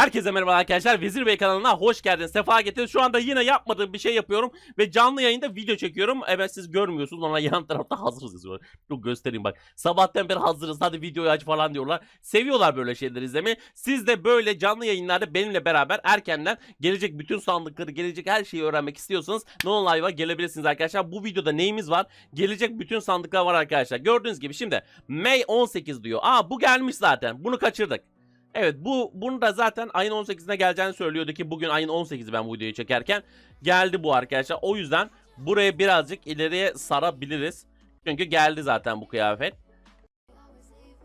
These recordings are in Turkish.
Herkese merhaba arkadaşlar. Vezir Bey kanalına hoş geldiniz. Sefa getirdiniz. Şu anda yine yapmadığım bir şey yapıyorum ve canlı yayında video çekiyorum. Evet siz görmüyorsunuz ama yan tarafta hazırız yazıyor. Dur göstereyim bak. Sabahtan beri hazırız. Hadi videoyu aç falan diyorlar. Seviyorlar böyle şeyleri izlemeyi. Siz de böyle canlı yayınlarda benimle beraber erkenden gelecek bütün sandıkları, gelecek her şeyi öğrenmek istiyorsanız Non Live'a gelebilirsiniz arkadaşlar. Bu videoda neyimiz var? Gelecek bütün sandıklar var arkadaşlar. Gördüğünüz gibi şimdi May 18 diyor. Aa bu gelmiş zaten. Bunu kaçırdık. Evet bu bunu da zaten ayın 18'ine geleceğini söylüyordu ki bugün ayın 18'i ben bu videoyu çekerken geldi bu arkadaşlar. O yüzden buraya birazcık ileriye sarabiliriz. Çünkü geldi zaten bu kıyafet.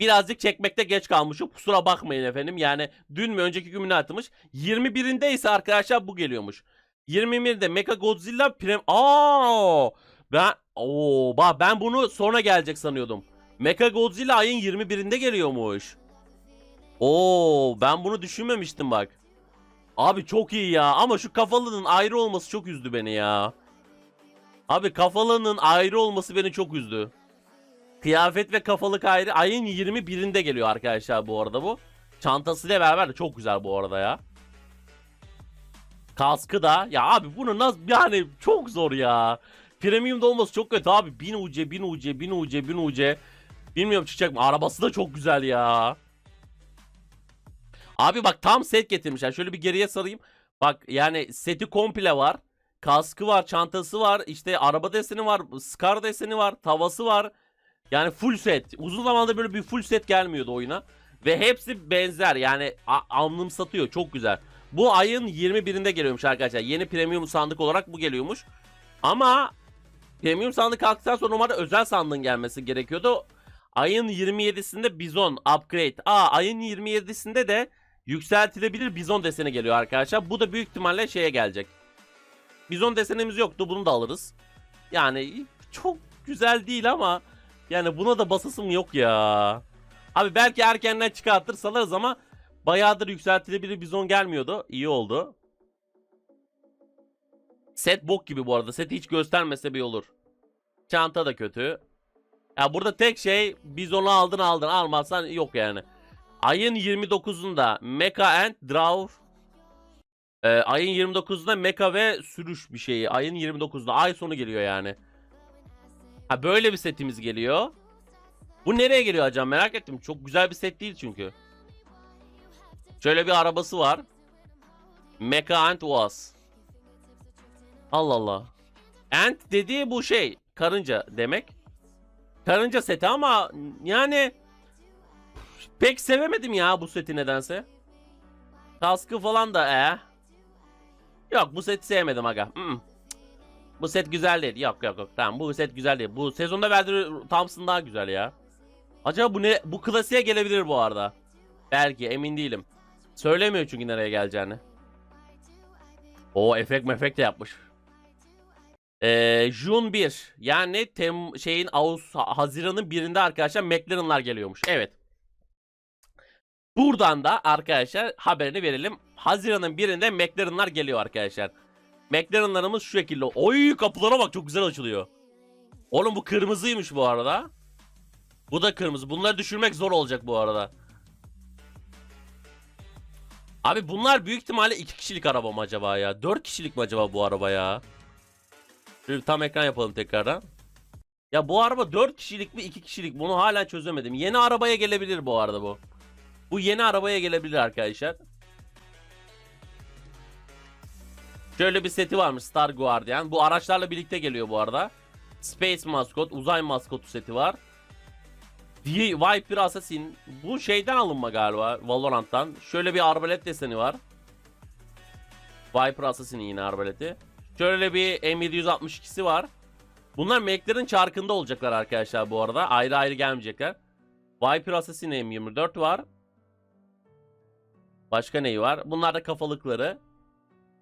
Birazcık çekmekte geç kalmışım. Kusura bakmayın efendim. Yani dün mü önceki gün mü atmış? 21'inde ise arkadaşlar bu geliyormuş. 21'de Mecha Godzilla Prem... Aa! Ben... Oo, bak ben bunu sonra gelecek sanıyordum. Mecha Godzilla ayın 21'inde geliyormuş. Oo, ben bunu düşünmemiştim bak. Abi çok iyi ya ama şu kafalının ayrı olması çok üzdü beni ya. Abi kafalının ayrı olması beni çok üzdü. Kıyafet ve kafalık ayrı ayın 21'inde geliyor arkadaşlar bu arada bu. Çantasıyla beraber de çok güzel bu arada ya. Kaskı da ya abi bunu nasıl yani çok zor ya. Premium'da olması çok kötü abi. 1000 UC 1000 UC 1000 UC 1000 UC. Bilmiyorum çıkacak mı? Arabası da çok güzel ya. Abi bak tam set getirmişler. Şöyle bir geriye sarayım. Bak yani seti komple var. Kaskı var, çantası var, işte araba deseni var, Scar deseni var, tavası var. Yani full set. Uzun zamandır böyle bir full set gelmiyordu oyuna. Ve hepsi benzer yani a- anlamsatıyor. Çok güzel. Bu ayın 21'inde geliyormuş arkadaşlar. Yeni premium sandık olarak bu geliyormuş. Ama premium sandık kalktıktan sonra normalde özel sandığın gelmesi gerekiyordu. Ayın 27'sinde Bizon upgrade. Aa ayın 27'sinde de yükseltilebilir bizon deseni geliyor arkadaşlar. Bu da büyük ihtimalle şeye gelecek. Bizon desenimiz yoktu. Bunu da alırız. Yani çok güzel değil ama yani buna da basasım yok ya. Abi belki erkenden çıkartır salarız ama bayağıdır yükseltilebilir bizon gelmiyordu. İyi oldu. Set bok gibi bu arada. Seti hiç göstermese bir olur. Çanta da kötü. Ya burada tek şey bizonu aldın aldın almazsan yok yani. Ayın 29'unda Mecha and Draw ee, ayın 29'unda Mecha ve sürüş bir şeyi. Ayın 29'unda ay sonu geliyor yani. Ha böyle bir setimiz geliyor. Bu nereye geliyor acaba merak ettim. Çok güzel bir set değil çünkü. Şöyle bir arabası var. Mecha and Was. Allah Allah. Ant dediği bu şey. Karınca demek. Karınca seti ama yani pek sevemedim ya bu seti nedense. Kaskı falan da e. Yok bu seti sevmedim aga. Mm. Bu set güzel değil. Yok yok yok. Tamam bu set güzel değil. Bu sezonda verdiği Thompson daha güzel ya. Acaba bu ne? Bu klasiğe gelebilir bu arada. Belki emin değilim. Söylemiyor çünkü nereye geleceğini. O efekt mefekt de yapmış. Ee, June 1 yani tem şeyin Ağustos Haziran'ın birinde arkadaşlar McLaren'lar geliyormuş. Evet. Buradan da arkadaşlar haberini verelim. Haziran'ın birinde McLaren'lar geliyor arkadaşlar. McLaren'larımız şu şekilde. Oy kapılara bak çok güzel açılıyor. Oğlum bu kırmızıymış bu arada. Bu da kırmızı. Bunları düşürmek zor olacak bu arada. Abi bunlar büyük ihtimalle iki kişilik araba mı acaba ya? Dört kişilik mi acaba bu araba ya? Şöyle tam ekran yapalım tekrardan. Ya bu araba 4 kişilik mi 2 kişilik bunu hala çözemedim. Yeni arabaya gelebilir bu arada bu. Bu yeni arabaya gelebilir arkadaşlar. Şöyle bir seti varmış Star Guardian. Bu araçlarla birlikte geliyor bu arada. Space Maskot, uzay maskotu seti var. Viper Assassin. Bu şeyden alınma galiba Valorant'tan. Şöyle bir arbalet deseni var. Viper Assassin'in yine arbaleti. Şöyle bir M762'si var. Bunlar Mac'lerin çarkında olacaklar arkadaşlar bu arada. Ayrı ayrı gelmeyecekler. Viper Assassin M24 var. Başka neyi var? Bunlar da kafalıkları.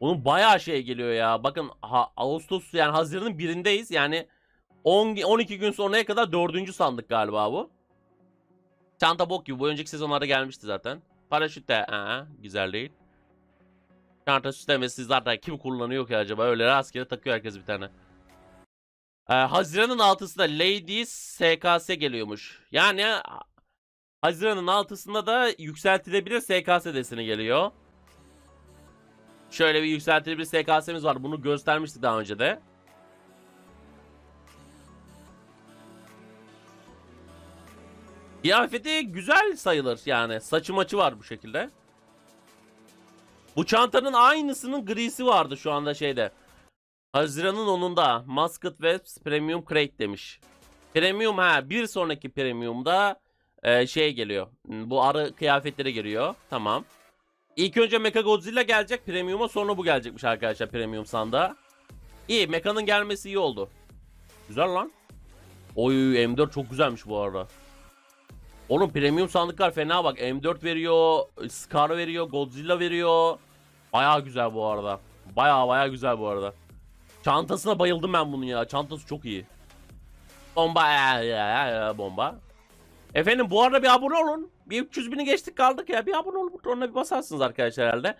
Bunun bayağı şey geliyor ya. Bakın ha, Ağustos yani Haziran'ın birindeyiz. Yani 10 12 gün sonraya kadar dördüncü sandık galiba bu. Çanta bok gibi. Bu önceki sezonlarda gelmişti zaten. Paraşüt de aa, güzel değil. Çanta süslemesi zaten kim kullanıyor ki acaba? Öyle rastgele takıyor herkes bir tane. Ee, Haziran'ın altısında Lady SKS geliyormuş. Yani Haziran'ın altısında da yükseltilebilir SKS deseni geliyor. Şöyle bir yükseltili bir SKS'miz var. Bunu göstermiştik daha önce de. Kıyafeti güzel sayılır yani. Saçı maçı var bu şekilde. Bu çantanın aynısının grisi vardı şu anda şeyde. Haziran'ın 10'unda Musket Webs Premium Crate demiş. Premium ha bir sonraki Premium'da e, şey geliyor. Hmm, Bu arı kıyafetleri geliyor. Tamam. İlk önce Mecha Godzilla gelecek Premium'a sonra bu gelecekmiş arkadaşlar Premium sanda. İyi Mecha'nın gelmesi iyi oldu. Güzel lan. Oy M4 çok güzelmiş bu arada. Oğlum premium sandıklar fena bak. M4 veriyor, Scar veriyor, Godzilla veriyor. Baya güzel bu arada. Baya baya güzel bu arada. Çantasına bayıldım ben bunun ya. Çantası çok iyi. Bomba ya, ya, ya, ya, bomba. Efendim bu arada bir abone olun. Bir 300 bini geçtik kaldık ya. Bir abone ol butonuna bir basarsınız arkadaşlar herhalde.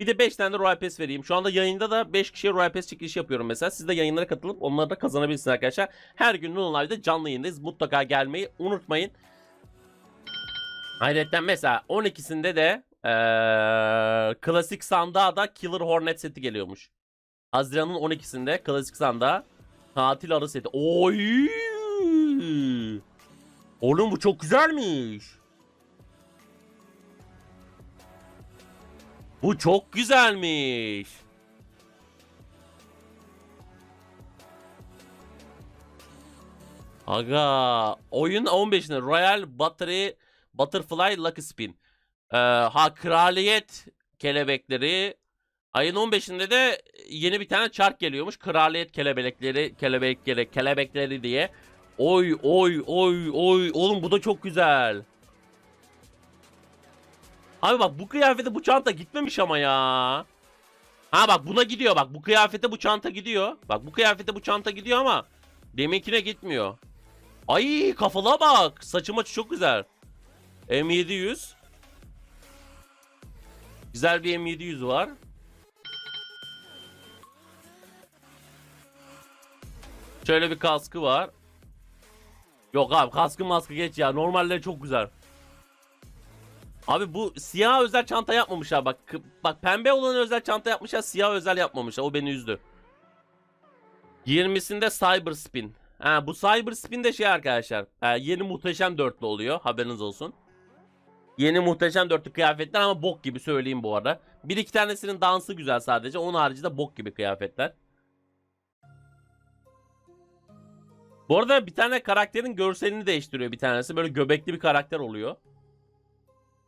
Bir de 5 tane de Royal Pass vereyim. Şu anda yayında da 5 kişiye Royal Pass çekilişi yapıyorum mesela. Siz de yayınlara katılıp onları da kazanabilirsiniz arkadaşlar. Her gün Nunu Live'de canlı yayındayız. Mutlaka gelmeyi unutmayın. Ayrıca mesela 12'sinde de eee, klasik sandığa da Killer Hornet seti geliyormuş. Haziran'ın 12'sinde klasik sandığa tatil arı seti. Oy! Oğlum bu çok güzelmiş. Bu çok güzelmiş. Aga oyun 15'inde Royal Battery Butterfly Lucky Spin. Ee, ha kraliyet kelebekleri. Ayın 15'inde de yeni bir tane çark geliyormuş. Kraliyet kelebekleri, kelebekleri, kelebekleri diye. Oy oy oy oy. Oğlum bu da çok güzel. Abi bak bu kıyafete bu çanta gitmemiş ama ya. Ha bak buna gidiyor bak. Bu kıyafete bu çanta gidiyor. Bak bu kıyafete bu çanta gidiyor ama deminkine gitmiyor. Ay kafalığa bak. Saçı maçı çok güzel. M700. Güzel bir M700 var. Şöyle bir kaskı var. Yok abi kaskı maskı geç ya. Normalleri çok güzel. Abi bu siyah özel çanta yapmamışlar bak. Bak pembe olan özel çanta yapmışlar. Siyah özel yapmamışlar. O beni üzdü. 20'sinde Cyber Spin. Ha bu Cyber Spin de şey arkadaşlar. ha, yeni muhteşem dörtlü oluyor. Haberiniz olsun. Yeni muhteşem dörtlü kıyafetler ama bok gibi söyleyeyim bu arada. Bir iki tanesinin dansı güzel sadece. Onun haricinde bok gibi kıyafetler. Bu arada bir tane karakterin görselini değiştiriyor bir tanesi. Böyle göbekli bir karakter oluyor.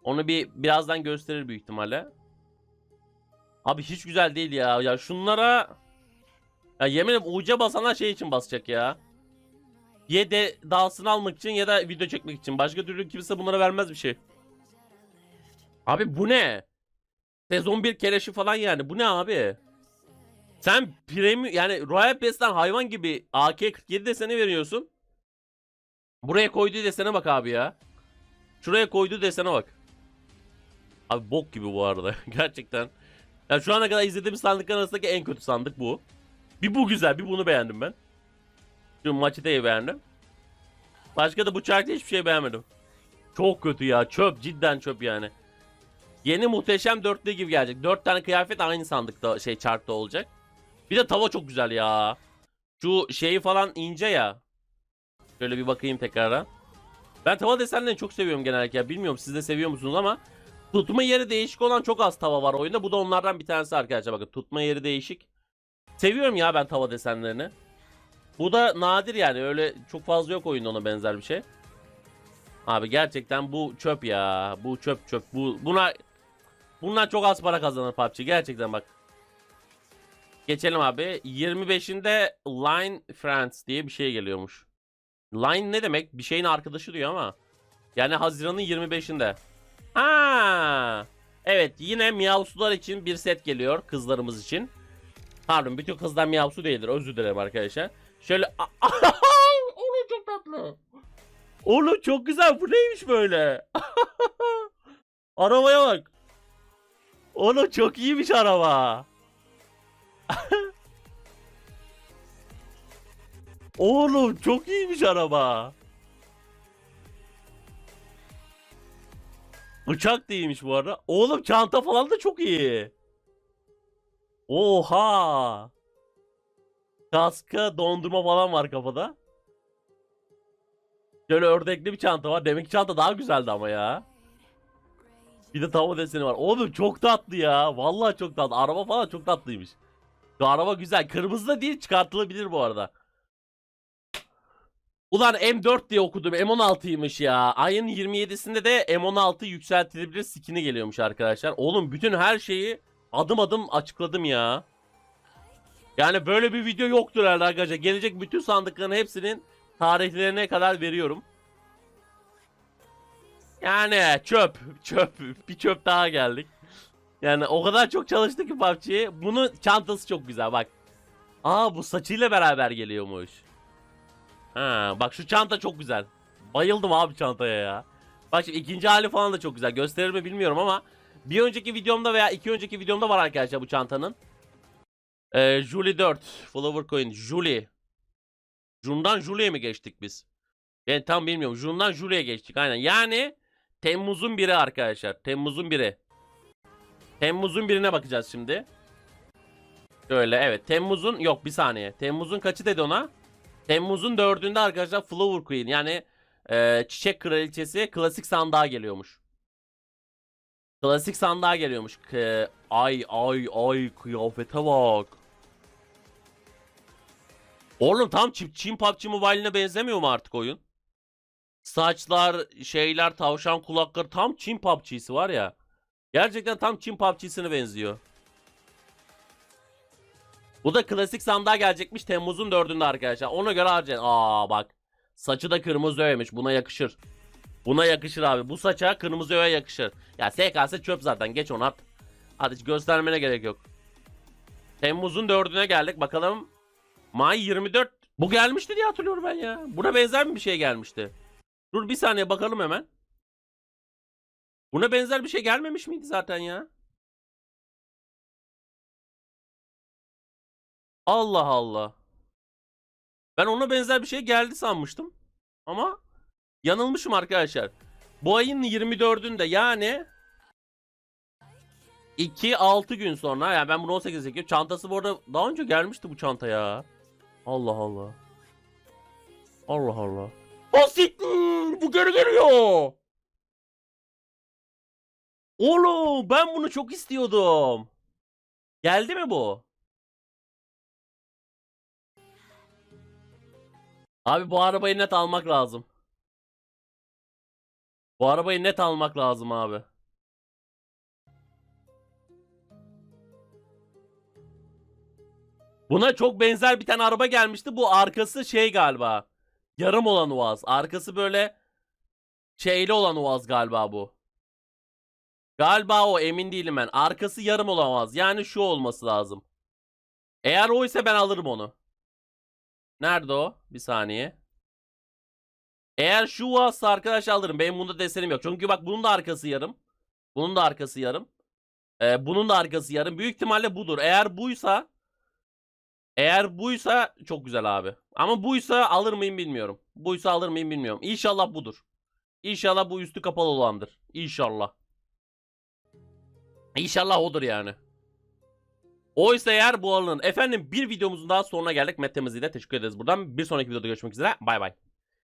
Onu bir birazdan gösterir büyük ihtimalle. Abi hiç güzel değil ya. Ya şunlara ya yemin ederim uca basanlar şey için basacak ya. Ya de dansını almak için ya da video çekmek için. Başka türlü kimse bunlara vermez bir şey. Abi bu ne? Sezon 1 keleşi falan yani. Bu ne abi? Sen premium yani Royal Pass'ten hayvan gibi AK-47 deseni veriyorsun. Buraya koyduğu desene bak abi ya. Şuraya koyduğu desene bak. Abi bok gibi bu arada. Gerçekten. Ya şu ana kadar izlediğim sandıklar arasındaki en kötü sandık bu. Bir bu güzel, bir bunu beğendim ben. Şu Machete'yi beğendim. Başka da bu çarkta hiçbir şey beğenmedim. Çok kötü ya. Çöp. Cidden çöp yani. Yeni muhteşem dörtlü gibi gelecek. Dört tane kıyafet aynı sandıkta şey çarkta olacak. Bir de tava çok güzel ya. Şu şeyi falan ince ya. Şöyle bir bakayım tekrardan. Ben tava desenlerini çok seviyorum genellikle. Bilmiyorum siz de seviyor musunuz ama tutma yeri değişik olan çok az tava var oyunda. Bu da onlardan bir tanesi arkadaşlar. Bakın tutma yeri değişik. Seviyorum ya ben tava desenlerini. Bu da nadir yani. Öyle çok fazla yok oyunda ona benzer bir şey. Abi gerçekten bu çöp ya. Bu çöp çöp. Bu buna bundan çok az para kazanır PUBG. Gerçekten bak. Geçelim abi. 25'inde Line Friends diye bir şey geliyormuş. Line ne demek? Bir şeyin arkadaşı diyor ama. Yani Haziran'ın 25'inde. Ha. Evet yine Miyavsular için bir set geliyor kızlarımız için. Pardon bütün kızlar Miyavsu değildir. Özür dilerim arkadaşlar. Şöyle Oğlum çok tatlı. Oğlum çok güzel. Bu neymiş böyle? Arabaya bak. Oğlum çok iyiymiş araba. Oğlum çok iyiymiş araba. Uçak da iyiymiş bu arada. Oğlum çanta falan da çok iyi. Oha. Kaska dondurma falan var kafada. Şöyle ördekli bir çanta var. Demek ki çanta daha güzeldi ama ya. Bir de tava deseni var. Oğlum çok tatlı ya. Vallahi çok tatlı. Araba falan çok tatlıymış. Araba güzel. Kırmızı da değil çıkartılabilir bu arada. Ulan M4 diye okudum. M16'ymış ya. Ayın 27'sinde de M16 yükseltilebilir skin'i geliyormuş arkadaşlar. Oğlum bütün her şeyi adım adım açıkladım ya. Yani böyle bir video yoktur herhalde arkadaşlar. Gelecek bütün sandıkların hepsinin tarihlerine kadar veriyorum. Yani çöp, çöp, bir çöp daha geldik. Yani o kadar çok çalıştık ki PUBG'ye. Bunun çantası çok güzel bak. Aa bu saçıyla beraber geliyormuş. Ha bak şu çanta çok güzel. Bayıldım abi çantaya ya. Bak şimdi ikinci hali falan da çok güzel. Gösterir mi bilmiyorum ama bir önceki videomda veya iki önceki videomda var arkadaşlar bu çantanın. Ee, Julie 4. Flower Coin. Julie. Jun'dan Julie'ye mi geçtik biz? Ben tam bilmiyorum. Jun'dan Julie'ye geçtik aynen. Yani Temmuz'un biri arkadaşlar. Temmuz'un biri. Temmuz'un birine bakacağız şimdi. Şöyle evet. Temmuz'un yok bir saniye. Temmuz'un kaçı dedi ona? Temmuz'un dördünde arkadaşlar Flower Queen yani e, çiçek kraliçesi klasik sandığa geliyormuş. Klasik sandığa geliyormuş. K- ay ay ay kıyafete bak. Oğlum tam Çin, Çin PUBG Mobile'ine benzemiyor mu artık oyun? Saçlar, şeyler, tavşan kulakları tam Çin PUBG'si var ya. Gerçekten tam Çin PUBG'sine benziyor. Bu da klasik sandığa gelecekmiş Temmuz'un 4'ünde arkadaşlar. Ona göre harcayın. Aa bak. Saçı da kırmızı öyemiş. Buna yakışır. Buna yakışır abi. Bu saça kırmızı öye yakışır. Ya SKS çöp zaten. Geç onu at. Hadi hiç göstermene gerek yok. Temmuz'un 4'üne geldik. Bakalım. May 24. Bu gelmişti diye hatırlıyorum ben ya. Buna benzer mi bir şey gelmişti? Dur bir saniye bakalım hemen. Buna benzer bir şey gelmemiş miydi zaten ya? Allah Allah. Ben ona benzer bir şey geldi sanmıştım. Ama yanılmışım arkadaşlar. Bu ayın 24'ünde yani 2-6 gün sonra yani ben bunu 18 çekiyorum. Çantası bu arada daha önce gelmişti bu çanta ya. Allah Allah. Allah Allah. Basiktir! Bu geri geliyor. Oğlum ben bunu çok istiyordum. Geldi mi bu? Abi bu arabayı net almak lazım. Bu arabayı net almak lazım abi. Buna çok benzer bir tane araba gelmişti. Bu arkası şey galiba. Yarım olan Uaz. Arkası böyle şeyli olan Uaz galiba bu. Galiba o emin değilim ben. Arkası yarım olamaz. Yani şu olması lazım. Eğer o ise ben alırım onu. Nerede o? Bir saniye. Eğer şu varsa arkadaş alırım. Benim bunda desenim yok. Çünkü bak bunun da arkası yarım. Bunun da arkası yarım. Ee, bunun da arkası yarım. Büyük ihtimalle budur. Eğer buysa eğer buysa çok güzel abi. Ama buysa alır mıyım bilmiyorum. Buysa alır mıyım bilmiyorum. İnşallah budur. İnşallah bu üstü kapalı olandır. İnşallah. İnşallah odur yani. Oysa eğer bu alın. Efendim bir videomuzun daha sonuna geldik. Met Temizliği'de teşekkür ederiz buradan. Bir sonraki videoda görüşmek üzere. Bay bay.